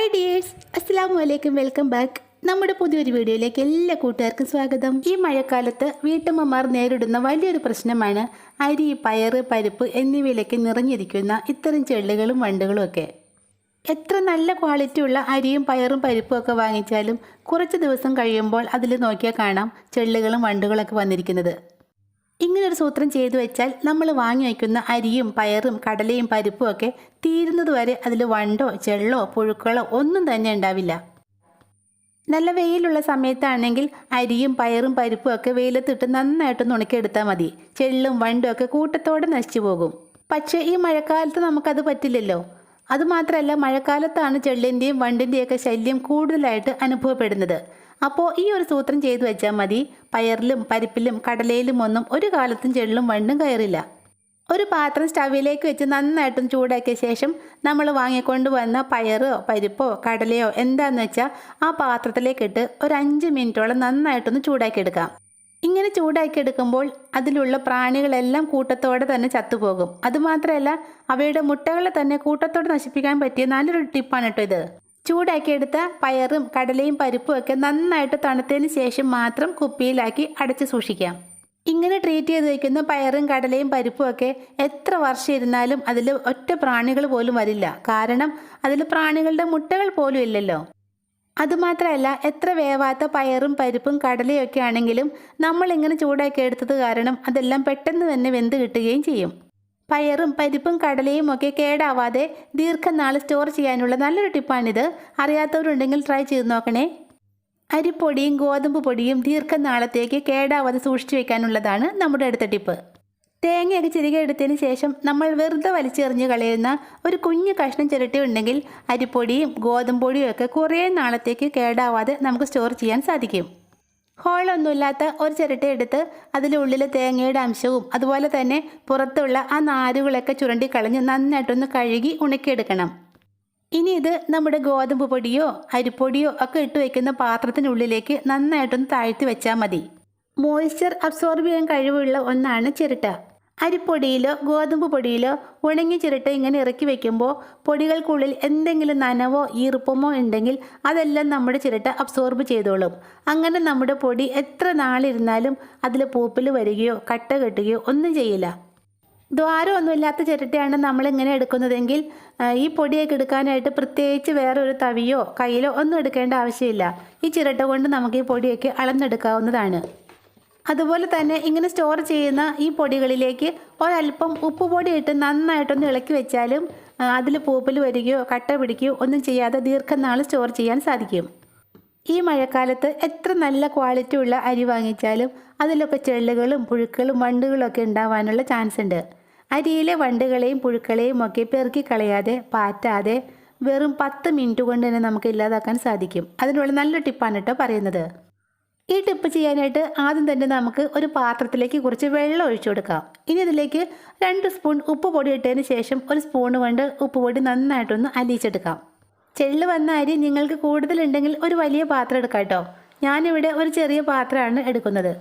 Hi dears അസ്സാം വലൈക്കും welcome back നമ്മുടെ പുതിയൊരു വീഡിയോയിലേക്ക് എല്ലാ കൂട്ടുകാർക്കും സ്വാഗതം. ഈ മഴക്കാലത്ത് വീട്ടമ്മമാർ നേരിടുന്ന വലിയൊരു പ്രശ്നമാണ് അരി പയറ് പരിപ്പ് എന്നിവയിലേക്ക് നിറഞ്ഞിരിക്കുന്ന ഇത്തരം ചെള്ളുകളും വണ്ടുകളും ഒക്കെ. എത്ര നല്ല ക്വാളിറ്റി ഉള്ള അരിയും പയറും പരിപ്പും ഒക്കെ വാങ്ങിച്ചാലും കുറച്ച് ദിവസം കഴിയുമ്പോൾ അതിൽ നോക്കിയാൽ കാണാം ചെള്ളുകളും വണ്ടുകളൊക്കെ വന്നിരിക്കുന്നത്. ഇങ്ങനൊരു സൂത്രം ചെയ്തു വെച്ചാൽ നമ്മൾ വാങ്ങി വയ്ക്കുന്ന അരിയും പയറും കടലയും പരിപ്പും ഒക്കെ തീരുന്നതുവരെ അതിൽ വണ്ടോ ചെള്ളോ പുഴുക്കളോ ഒന്നും തന്നെ ഉണ്ടാവില്ല. നല്ല വെയിലുള്ള സമയത്താണെങ്കിൽ അരിയും പയറും പരിപ്പും ഒക്കെ വെയിലത്തിട്ട് നന്നായിട്ട് ഉണക്കിയെടുത്താൽ മതി. ചെള്ളും വണ്ടും ഒക്കെ കൂട്ടത്തോടെ നശിച്ചു പോകും. പക്ഷേ ഈ മഴക്കാലത്ത് നമുക്കത് പറ്റില്ലല്ലോ. അതുമാത്രമല്ല മഴക്കാലത്താണ് ചെള്ളിന്റെയും വണ്ടിന്റെയൊക്കെ ശല്യം കൂടുതലായിട്ട് അനുഭവപ്പെടുന്നത്. അപ്പോൾ ഈ ഒരു സൂത്രം ചെയ്തു വെച്ചാൽ മതി. പയറിലും പരിപ്പിലും കടലയിലും ഒന്നും ഒരു കാലത്തും ചെള്ളും വണ്ണും കയറില്ല. ഒരു പാത്രം സ്റ്റവിലേക്ക് വെച്ച് നന്നായിട്ടും ചൂടാക്കിയ ശേഷം നമ്മൾ വാങ്ങിക്കൊണ്ട് വന്ന പയറോ പരിപ്പോ കടലയോ എന്താന്ന് വെച്ചാൽ ആ പാത്രത്തിലേക്കിട്ട് ഒരു അഞ്ച് മിനിറ്റോളം നന്നായിട്ടൊന്ന് ചൂടാക്കിയെടുക്കാം. ഇങ്ങനെ ചൂടാക്കിയെടുക്കുമ്പോൾ അതിലുള്ള പ്രാണികളെല്ലാം കൂട്ടത്തോടെ തന്നെ ചത്തുപോകും. അതുമാത്രമല്ല അവയുടെ മുട്ടകളെ തന്നെ കൂട്ടത്തോടെ നശിപ്പിക്കാൻ പറ്റിയ നല്ലൊരു ടിപ്പാണ് കേട്ടോ ഇത്. ചൂടാക്കിയെടുത്ത പയറും കടലയും പരിപ്പും ഒക്കെ നന്നായിട്ട് തണുത്തതിന് ശേഷം മാത്രം കുപ്പിയിലാക്കി അടച്ച് സൂക്ഷിക്കാം. ഇങ്ങനെ ട്രീറ്റ് ചെയ്ത് വയ്ക്കുന്ന പയറും കടലയും പരിപ്പും ഒക്കെ എത്ര വർഷം ഇരുന്നാലും അതിൽ ഒറ്റ പ്രാണികൾ പോലും വരില്ല. കാരണം അതിൽ പ്രാണികളുടെ മുട്ടകൾ പോലും ഇല്ലല്ലോ. അതുമാത്രമല്ല എത്ര വേവാത്ത പയറും പരിപ്പും കടലയും ഒക്കെ ആണെങ്കിലും നമ്മളിങ്ങനെ ചൂടാക്കി എടുത്തത് കാരണം അതെല്ലാം പെട്ടെന്ന് തന്നെ വെന്ത് കിട്ടുകയും ചെയ്യും. പയറും പരിപ്പും കടലയും ഒക്കെ കേടാവാതെ ദീർഘനാൾ സ്റ്റോർ ചെയ്യാനുള്ള നല്ലൊരു ടിപ്പാണിത് അറിയാത്തവരുണ്ടെങ്കിൽ ട്രൈ ചെയ്ത് നോക്കണേ. അരിപ്പൊടിയും ഗോതമ്പ് പൊടിയും ദീർഘനാളത്തേക്ക് കേടാവാതെ സൂക്ഷിച്ചു വെക്കാനുള്ളതാണ് നമ്മുടെ അടുത്ത ടിപ്പ് തേങ്ങയൊക്കെ ചിരികെ എടുത്തതിന് ശേഷം നമ്മൾ വെറുതെ വലിച്ചെറിഞ്ഞ് കളയുന്ന ഒരു കുഞ്ഞു കഷ്ണം ചിരട്ടി ഉണ്ടെങ്കിൽ അരിപ്പൊടിയും ഗോതമ്പൊടിയും ഒക്കെ കുറേ നാളത്തേക്ക് കേടാവാതെ നമുക്ക് സ്റ്റോർ ചെയ്യാൻ സാധിക്കും. ഹോളൊന്നുമില്ലാത്ത ഒരു ചിരട്ട എടുത്ത് അതിലുള്ളിലെ തേങ്ങയുടെ അംശവും അതുപോലെ തന്നെ പുറത്തുള്ള ആ നാരുകളൊക്കെ ചുരണ്ടി കളഞ്ഞ് നന്നായിട്ടൊന്ന് കഴുകി ഉണക്കിയെടുക്കണം. ഇനി ഇത് നമ്മുടെ ഗോതമ്പ് പൊടിയോ അരിപ്പൊടിയോ ഒക്കെ ഇട്ട് വയ്ക്കുന്ന പാത്രത്തിനുള്ളിലേക്ക് നന്നായിട്ടൊന്ന് താഴ്ത്തി വെച്ചാൽ മതി. മോയ്സ്ചർ അബ്സോർബ് ചെയ്യാൻ കഴിവുള്ള ഒന്നാണ് ചിരട്ട. അരിപ്പൊടിയിലോ ഗോതമ്പ് പൊടിയിലോ ഉണങ്ങി ചിരട്ട ഇങ്ങനെ ഇറക്കി വെക്കുമ്പോൾ പൊടികൾക്കുള്ളിൽ എന്തെങ്കിലും നനവോ ഈർപ്പമോ ഉണ്ടെങ്കിൽ അതെല്ലാം നമ്മുടെ ചിരട്ട അബ്സോർബ് ചെയ്തോളും. അങ്ങനെ നമ്മുടെ പൊടി എത്ര നാളിരുന്നാലും അതിൽ പൂപ്പിൽ വരികയോ കട്ട കെട്ടുകയോ ഒന്നും ചെയ്യില്ല. ദ്വാരമൊന്നുമില്ലാത്ത ചിരട്ടയാണ് നമ്മളിങ്ങനെ എടുക്കുന്നതെങ്കിൽ ഈ പൊടിയൊക്കെ എടുക്കാനായിട്ട് പ്രത്യേകിച്ച് വേറെ ഒരു തവിയോ കയ്യിലോ ഒന്നും എടുക്കേണ്ട ആവശ്യമില്ല. ഈ ചിരട്ട കൊണ്ട് നമുക്ക് ഈ പൊടിയൊക്കെ അളന്നെടുക്കാവുന്നതാണ്. അതുപോലെ തന്നെ ഇങ്ങനെ സ്റ്റോർ ചെയ്യുന്ന ഈ പൊടികളിലേക്ക് ഒരല്പം ഉപ്പ് പൊടി ഇട്ട് നന്നായിട്ടൊന്ന് ഇളക്കി വെച്ചാലും അതിൽ പൂപ്പൽ വരികയോ കട്ട പിടിക്കുകയോ ഒന്നും ചെയ്യാതെ ദീർഘനാൾ സ്റ്റോർ ചെയ്യാൻ സാധിക്കും. ഈ മഴക്കാലത്ത് എത്ര നല്ല ക്വാളിറ്റി ഉള്ള അരി വാങ്ങിച്ചാലും അതിലൊക്കെ ചെള്ളുകളും പുഴുക്കളും വണ്ടുകളും ഒക്കെ ഉണ്ടാവാനുള്ള ചാൻസ് ഉണ്ട്. അരിയിലെ വണ്ടുകളെയും പുഴുക്കളെയും ഒക്കെ പെറുക്കി കളയാതെ പാറ്റാതെ വെറും പത്ത് മിനിറ്റ് കൊണ്ട് തന്നെ നമുക്ക് ഇല്ലാതാക്കാൻ സാധിക്കും. അതിനുള്ള നല്ല ടിപ്പാണ് കേട്ടോ പറയുന്നത്. ഈ ടിപ്പ് ചെയ്യാനായിട്ട് ആദ്യം തന്നെ നമുക്ക് ഒരു പാത്രത്തിലേക്ക് കുറച്ച് വെള്ളം ഒഴിച്ചു കൊടുക്കാം. ഇനി ഇതിലേക്ക് രണ്ട് സ്പൂൺ ഉപ്പ് പൊടി ഇട്ടതിന് ശേഷം ഒരു സ്പൂൺ കൊണ്ട് ഉപ്പ് പൊടി നന്നായിട്ടൊന്ന് അലിയിച്ചെടുക്കാം. ചെള്ള് വന്ന അരി നിങ്ങൾക്ക് കൂടുതലുണ്ടെങ്കിൽ ഒരു വലിയ പാത്രം എടുക്കാം കേട്ടോ ഞാനിവിടെ ഒരു ചെറിയ പാത്രമാണ് എടുക്കുന്നത്.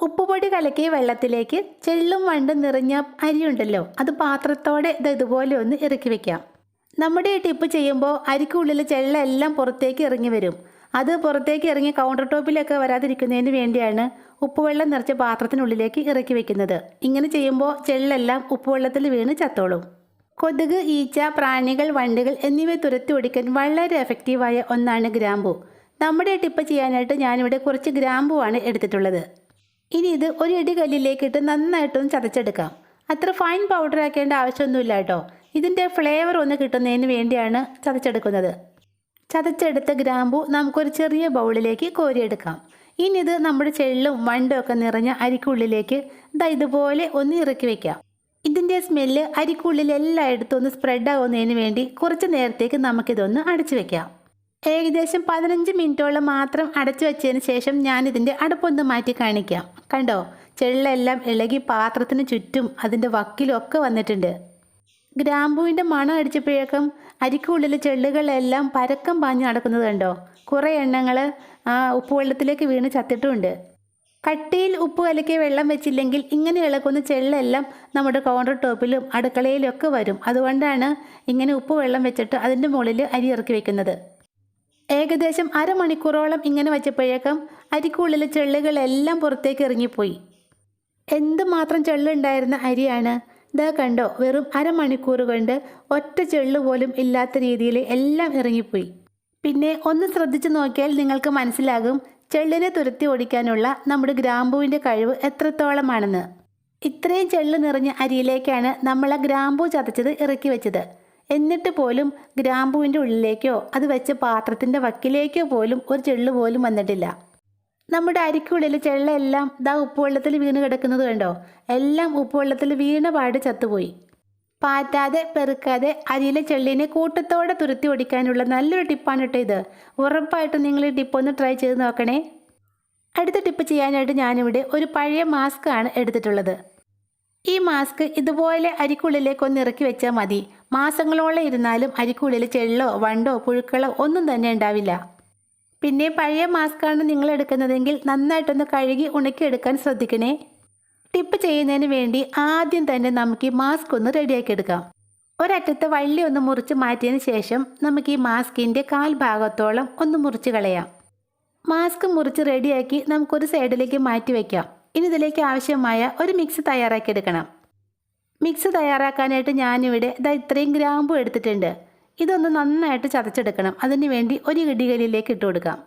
ഉപ്പ് പൊടി കലക്കിയ വെള്ളത്തിലേക്ക് ചെള്ളും വണ്ടും നിറഞ്ഞ അരിയുണ്ടല്ലോ അത് പാത്രത്തോടെ ഇത് ഇതുപോലെ ഒന്ന് ഇറക്കി വെക്കാം. നമ്മുടെ ഈ ടിപ്പ് ചെയ്യുമ്പോൾ അരിക്കുള്ളിൽ ചെള്ളെല്ലാം പുറത്തേക്ക് ഇറങ്ങി വരും. അത് പുറത്തേക്ക് ഇറങ്ങി കൗണ്ടർ ടോപ്പിലൊക്കെ വരാതിരിക്കുന്നതിന് വേണ്ടിയാണ് ഉപ്പുവെള്ളം നിറച്ച പാത്രത്തിനുള്ളിലേക്ക് ഇറക്കി വെക്കുന്നത്. ഇങ്ങനെ ചെയ്യുമ്പോൾ ചെള്ളെല്ലാം ഉപ്പുവെള്ളത്തിൽ വീണ് ചത്തോളും. കൊതുക് ഈച്ച പ്രാണികൾ വണ്ടുകൾ എന്നിവ തുരത്തി ഓടിക്കാൻ വളരെ എഫക്റ്റീവായ ഒന്നാണ് ഗ്രാമ്പു. നമ്മുടെ ടിപ്പ് ചെയ്യാനായിട്ട് ഞാനിവിടെ കുറച്ച് ഗ്രാമ്പുവാണ് എടുത്തിട്ടുള്ളത്. ഇനി ഇത് ഒരു ഇടികല്ലിലേക്കിട്ട് നന്നായിട്ടൊന്ന് ചതച്ചെടുക്കാം. അത്ര ഫൈൻ പൗഡർ ആക്കേണ്ട ആവശ്യമൊന്നുമില്ല കേട്ടോ. ഇതിന്റെ ഫ്ലേവർ ഒന്ന് കിട്ടുന്നതിന് വേണ്ടിയാണ് ചതച്ചെടുക്കുന്നത്. ചതച്ചെടുത്ത ഗ്രാമ്പു നമുക്കൊരു ചെറിയ ബൗളിലേക്ക് കോരിയെടുക്കാം. ഇനി ഇത് നമ്മുടെ ചെള്ളും വണ്ടും ഒക്കെ നിറഞ്ഞ അരിക്കുള്ളിലേക്ക് ദാ ഇതുപോലെ ഒന്ന് ഇറക്കി വെക്കാം. ഇതിന്റെ സ്മെല്ല് അരിക്കുള്ളിൽ എല്ലായിടത്തും ഒന്ന് സ്പ്രെഡ് ആവുന്നതിന് വേണ്ടി കുറച്ച് നേരത്തേക്ക് നമുക്കിതൊന്ന് അടച്ചു വെക്കാം. ഏകദേശം പതിനഞ്ച് മിനിറ്റോളം മാത്രം അടച്ചു വെച്ചതിന് ശേഷം ഞാൻ ഇതിന്റെ അടപ്പൊന്ന് മാറ്റി കാണിക്കാം. കണ്ടോ? ചെള്ളെല്ലാം ഇളകി പാത്രത്തിന് ചുറ്റും അതിന്റെ വക്കിലും ഒക്കെ വന്നിട്ടുണ്ട്. ഗ്രാമ്പുവിന്റെ മണം അടിച്ചപ്പോഴേക്കും അരിക്കുള്ളിലെ ചെള്ളുകളെല്ലാം പരക്കം പാഞ്ഞ് നടക്കുന്നത് കണ്ടോ? കുറേ എണ്ണങ്ങൾ ആ ഉപ്പുവെള്ളത്തിലേക്ക് വീണ് ചത്തിട്ടുമുണ്ട് കട്ടിയിൽ ഉപ്പ് കലക്കിയ വെള്ളം വെച്ചില്ലെങ്കിൽ ഇങ്ങനെ ഇളക്കുന്ന ചെള്ളെല്ലാം നമ്മുടെ കൗണ്ടർ ടോപ്പിലും അടുക്കളയിലും ഒക്കെ വരും. അതുകൊണ്ടാണ് ഇങ്ങനെ ഉപ്പ് വെള്ളം വെച്ചിട്ട് അതിന്റെ മുകളിൽ അരി ഇറക്കി വെക്കുന്നത്. ഏകദേശം അരമണിക്കൂറോളം ഇങ്ങനെ വെച്ചപ്പോഴേക്കും അരിക്കുള്ളിലെ ചെള്ളുകളെല്ലാം പുറത്തേക്ക് ഇറങ്ങിപ്പോയി. എന്തുമാത്രം ചെള്ളുണ്ടായിരുന്ന അരിയാണ് ഇതാ കണ്ടോ വെറും അരമണിക്കൂർ കൊണ്ട് ഒറ്റ ചെള്ളു പോലും ഇല്ലാത്ത രീതിയിൽ എല്ലാം ഇറങ്ങിപ്പോയി. പിന്നെ ഒന്ന് ശ്രദ്ധിച്ചു നോക്കിയാൽ നിങ്ങൾക്ക് മനസ്സിലാകും ചെള്ളിനെ തുരത്തി ഓടിക്കാനുള്ള നമ്മുടെ ഗ്രാമ്പൂവിന്റെ കഴിവ് എത്രത്തോളമാണെന്ന്. ഇത്രയും ചെള്ളു നിറഞ്ഞ അരിയിലേക്കാണ് നമ്മൾ ആ ഗ്രാമ്പൂ ചതച്ചത് ഇറക്കി വെച്ചത്. എന്നിട്ട് പോലും ഗ്രാമ്പൂവിന്റെ ഉള്ളിലേക്കോ അത് വെച്ച പാത്രത്തിന്റെ വക്കിലേക്കോ പോലും ഒരു ചെള്ളു പോലും വന്നിട്ടില്ല. നമ്മുടെ അരിക്കുള്ളിൽ ചെള്ളെല്ലാം ദാ ഉപ്പുവെള്ളത്തിൽ വീണ് കിടക്കുന്നത് കണ്ടോ? എല്ലാം ഉപ്പുവെള്ളത്തിൽ വീണ പാട് ചത്തുപോയി. പാറ്റാതെ പെറുക്കാതെ അരിയിലെ ചെള്ളിനെ കൂട്ടത്തോടെ തുരുത്തി ഓടിക്കാനുള്ള നല്ലൊരു ടിപ്പാണ് കേട്ടോ ഇത്. ഉറപ്പായിട്ടും നിങ്ങൾ ഈ ടിപ്പ് ഒന്ന് ട്രൈ ചെയ്ത് നോക്കണേ. അടുത്ത ടിപ്പ് ചെയ്യാനായിട്ട് ഞാനിവിടെ ഒരു പഴയ മാസ്ക് ആണ് എടുത്തിട്ടുള്ളത്. ഈ മാസ്ക് ഇതുപോലെ അരിക്കുള്ളിലേക്ക് ഒന്ന് ഇറക്കി വെച്ചാൽ മതി. മാസങ്ങളോളം ഇരുന്നാലും അരിക്കുള്ളിൽ ചെള്ളോ വണ്ടോ പുഴുക്കളോ ഒന്നും തന്നെ ഉണ്ടാവില്ല. പിന്നെ പഴയ മാസ്കാണ് നിങ്ങൾ എടുക്കുന്നതെങ്കിൽ നന്നായിട്ടൊന്ന് കഴുകി ഉണക്കിയെടുക്കാൻ ശ്രദ്ധിക്കണേ. ടിപ്പ് ചെയ്യുന്നതിന് വേണ്ടി ആദ്യം തന്നെ നമുക്ക് ഈ മാസ്ക് ഒന്ന് റെഡിയാക്കി എടുക്കാം. ഒരറ്റത്ത് വള്ളി ഒന്ന് മുറിച്ച് മാറ്റിയതിന് ശേഷം നമുക്ക് ഈ മാസ്കിന്റെ കാൽ ഭാഗത്തോളം ഒന്ന് മുറിച്ച് കളയാം. മാസ്ക് മുറിച്ച് റെഡിയാക്കി നമുക്കൊരു സൈഡിലേക്ക് മാറ്റി വയ്ക്കാം ഇനി ഇതിലേക്ക് ആവശ്യമായ ഒരു മിക്സ് തയ്യാറാക്കി എടുക്കണം. മിക്സ് തയ്യാറാക്കാനായിട്ട് ഞാനിവിടെ ഇതാ ഇത്രയും ഗ്രാമ്പു എടുത്തിട്ടുണ്ട്. ഇതൊന്ന് നന്നായിട്ട് ചതച്ചെടുക്കണം. അതിന് വേണ്ടി ഒരു ഇടികലിലേക്ക് ഇട്ട് കൊടുക്കാം.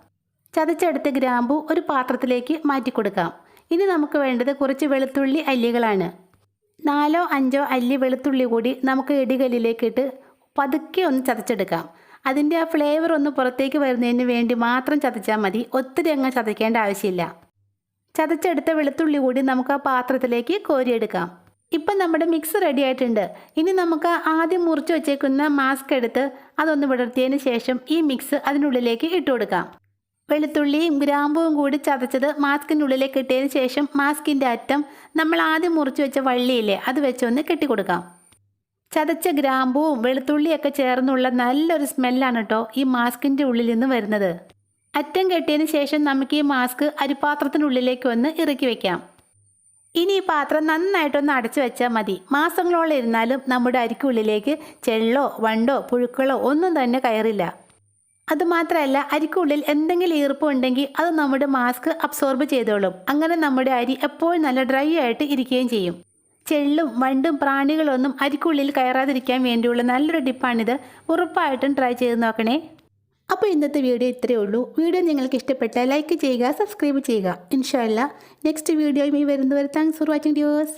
ചതച്ചെടുത്ത ഗ്രാമ്പു ഒരു പാത്രത്തിലേക്ക് മാറ്റി കൊടുക്കാം. ഇനി നമുക്ക് വേണ്ടത് കുറച്ച് വെളുത്തുള്ളി അല്ലികളാണ്. നാലോ അഞ്ചോ അല്ലി വെളുത്തുള്ളി കൂടി നമുക്ക് ഇടികല്ലിലേക്ക് ഇട്ട് പതുക്കെ ഒന്ന് ചതച്ചെടുക്കാം. അതിന്റെ ആ ഫ്ലേവർ ഒന്ന് പുറത്തേക്ക് വരുന്നതിന് വേണ്ടി മാത്രം ചതച്ചാൽ മതി. ഒത്തിരി അങ്ങ് ചതയ്ക്കേണ്ട ആവശ്യമില്ല. ചതച്ചെടുത്ത വെളുത്തുള്ളി കൂടി നമുക്ക് ആ പാത്രത്തിലേക്ക് കോരിയെടുക്കാം. ഇപ്പം നമ്മുടെ മിക്സ് റെഡി ആയിട്ടുണ്ട്. ഇനി നമുക്ക് ആദ്യം മുറിച്ച് വെച്ചേക്കുന്ന മാസ്ക് എടുത്ത് അതൊന്ന് വിടർത്തിയതിന് ശേഷം ഈ മിക്സ് അതിനുള്ളിലേക്ക് ഇട്ട് കൊടുക്കാം. വെളുത്തുള്ളിയും ഗ്രാമ്പുവും കൂടി ചതച്ചത് മാസ്കിനുള്ളിലേക്ക് ഇട്ടതിന് ശേഷം മാസ്കിന്റെ അറ്റം നമ്മൾ ആദ്യം മുറിച്ച് വെച്ച വള്ളിയില്ലേ അത് വെച്ചൊന്ന് കെട്ടിക്കൊടുക്കാം. ചതച്ച ഗ്രാമ്പുവും വെളുത്തുള്ളിയൊക്കെ ചേർന്നുള്ള നല്ലൊരു സ്മെല്ലാണ് കേട്ടോ ഈ മാസ്കിന്റെ ഉള്ളിൽ നിന്ന് വരുന്നത്. അറ്റം കെട്ടിയതിന് ശേഷം നമുക്ക് ഈ മാസ്ക് അരിപ്പാത്രത്തിനുള്ളിലേക്ക് ഒന്ന് ഇറക്കി വെക്കാം. ഇനി ഈ പാത്രം നന്നായിട്ടൊന്ന് അടച്ചു വെച്ചാൽ മതി. മാസങ്ങളോളം ഇരുന്നാലും നമ്മുടെ അരിക്കുള്ളിലേക്ക് ചെള്ളോ വണ്ടോ പുഴുക്കളോ ഒന്നും തന്നെ കയറില്ല. അതുമാത്രമല്ല അരിക്കുള്ളിൽ എന്തെങ്കിലും ഈർപ്പം ഉണ്ടെങ്കിൽ അത് നമ്മുടെ മാസ്ക് അബ്സോർബ് ചെയ്തോളും. അങ്ങനെ നമ്മുടെ അരി എപ്പോഴും നല്ല ഡ്രൈ ആയിട്ട് ഇരിക്കുകയും ചെയ്യും. ചെള്ളും വണ്ടും പ്രാണികളൊന്നും അരിക്കുള്ളിൽ കയറാതിരിക്കാൻ വേണ്ടിയുള്ള നല്ലൊരു ടിപ്പാണിത്. ഉറപ്പായിട്ടും ട്രൈ ചെയ്ത് നോക്കണേ. അപ്പോൾ ഇന്നത്തെ വീഡിയോ ഇത്രയേ ഉള്ളൂ. വീഡിയോ നിങ്ങൾക്ക് ഇഷ്ടപ്പെട്ടാൽ ലൈക്ക് ചെയ്യുക സബ്സ്ക്രൈബ് ചെയ്യുക. ഇൻഷാല്ല നെക്സ്റ്റ് വീഡിയോയുമായി വരുന്നവരെ താങ്ക്സ് ഫോർ വാച്ചിങ് ഡിയേഴ്സ്.